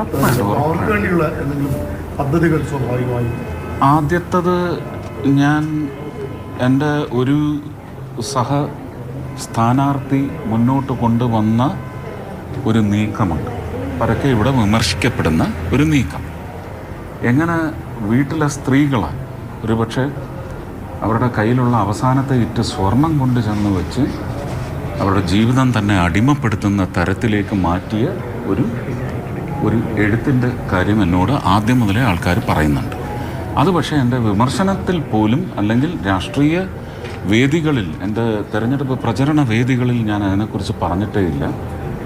ഉറപ്പായിട്ടും അവർക്ക് ഉറപ്പായിട്ടും വേണ്ടിയുള്ള എന്തെങ്കിലും പദ്ധതികൾ സ്വാഭാവികമായും. ആദ്യത്തത് ഞാൻ എന്റെ ഒരു സഹ സ്ഥാനാർത്ഥി മുന്നോട്ട് കൊണ്ടുവന്ന ഒരു നീക്കമുണ്ട്. പരക്കെ ഇവിടെ വിമർശിക്കപ്പെടുന്ന ഒരു നീക്കം. എങ്ങനെ വീട്ടിലെ സ്ത്രീകൾ ഒരുപക്ഷെ അവരുടെ കയ്യിലുള്ള അവസാനത്തെ ഇറ്റ് സ്വർണം കൊണ്ട് ചെന്ന് വെച്ച് അവരുടെ ജീവിതം തന്നെ അടിമപ്പെടുത്തുന്ന തരത്തിലേക്ക് മാറ്റിയ ഒരു ഒരു എഴുത്തിന്റെ കാര്യം എന്നോട് ആദ്യം മുതലേ ആൾക്കാർ പറയുന്നുണ്ട്. അത് പക്ഷേ എന്റെ വിമർശനത്തിൽ പോലും അല്ലെങ്കിൽ രാഷ്ട്രീയ വേദികളിൽ എന്റെ തെരഞ്ഞെടുപ്പ് പ്രചരണ വേദികളിൽ ഞാൻ അതിനെക്കുറിച്ച് പറഞ്ഞിട്ടേ ഇല്ല.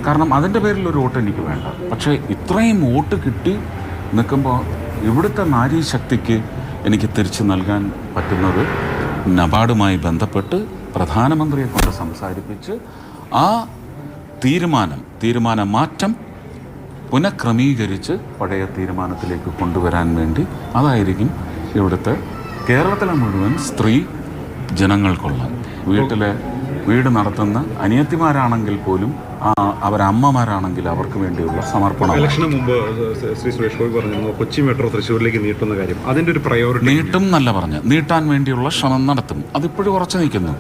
കാരണം അതിന്റെ പേരിൽ ഒരു വോട്ട് എനിക്ക് വേണ്ട. പക്ഷേ ഇത്രയും വോട്ട് കിട്ടി നിൽക്കുമ്പോൾ ഇവിടുത്തെ നാരീശക്തിക്ക് എനിക്ക് തിരിച്ചു നൽകാൻ പറ്റുന്നത് നബാർഡുമായി ബന്ധപ്പെട്ട് പ്രധാനമന്ത്രിയെ കൊണ്ട് സംസാരിപ്പിച്ച് ആ തീരുമാനം തീരുമാന മാറ്റം പുനഃക്രമീകരിച്ച് പഴയ തീരുമാനത്തിലേക്ക് കൊണ്ടുവരാൻ വേണ്ടി അതായിരിക്കും ഇവിടുത്തെ കേരളത്തിലെ മുഴുവൻ സ്ത്രീ ജനങ്ങൾക്കുള്ള വീട്ടിലെ വീട് നടത്തുന്ന അനിയത്തിമാരാണെങ്കിൽ പോലും അവരമ്മമാരാണെങ്കിൽ അവർക്ക് വേണ്ടിയുള്ള സമർപ്പണം. ഇലക്ഷന് മുമ്പ് ശ്രീ സുരേഷ് ഗോപി പറഞ്ഞിരുന്നു കൊച്ചി മെട്രോ തൃശ്ശൂരിലേക്ക് നീട്ടുന്ന കാര്യം. അതിന്റെ ഒരു പ്രയോറിറ്റി നീട്ടും എന്നല്ല പറഞ്ഞ് നീട്ടാൻ വേണ്ടിയുള്ള ശ്രമം നടത്തും. അതിപ്പോഴും ഉറച്ചു നിൽക്കുന്നു.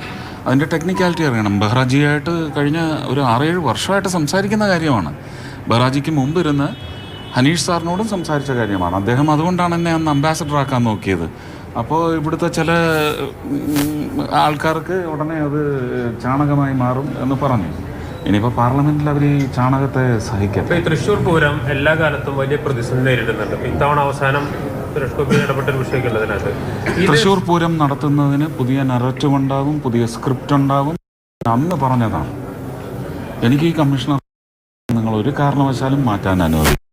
അതിന്റെ ടെക്നിക്കാലിറ്റി അറിയണം. ബഹ്റാജിയായിട്ട് കഴിഞ്ഞ ഒരു ആറേഴ് വർഷമായിട്ട് സംസാരിക്കുന്ന കാര്യമാണ്. ബഹ്റാജിക്ക് മുമ്പ് ഇരുന്ന് ഹനീഷ് സാറിനോടും സംസാരിച്ച കാര്യമാണ്. അദ്ദേഹം അതുകൊണ്ടാണ് എന്നെ അന്ന് അംബാസഡർ ആക്കാൻ നോക്കിയത്. അപ്പോൾ ഇവിടുത്തെ ചില ആൾക്കാർക്ക് ഉടനെ അത് ചാണകമായി മാറും എന്ന് പറഞ്ഞു. ഇനിയിപ്പോൾ പാർലമെന്റിൽ അവർ ഈ ചാണകത്തെ ഈ തൃശ്ശൂർ പൂരം എല്ലാ കാലത്തും വലിയ പ്രതിസന്ധി നേരിടുന്നുണ്ട്. ഇത്തവണ അവസാനം തൃശ്ശൂർ പൂരം നടത്തുന്നതിന് പുതിയ നറേറ്റീവ് ഉണ്ടാകും പുതിയ സ്ക്രിപ്റ്റ് ഉണ്ടാകും. അന്ന് പറഞ്ഞതാണ്. എനിക്ക് ഈ കമ്മീഷണർ നിങ്ങൾ ഒരു കാരണവശാലും മാറ്റാൻ അനുവദിക്കും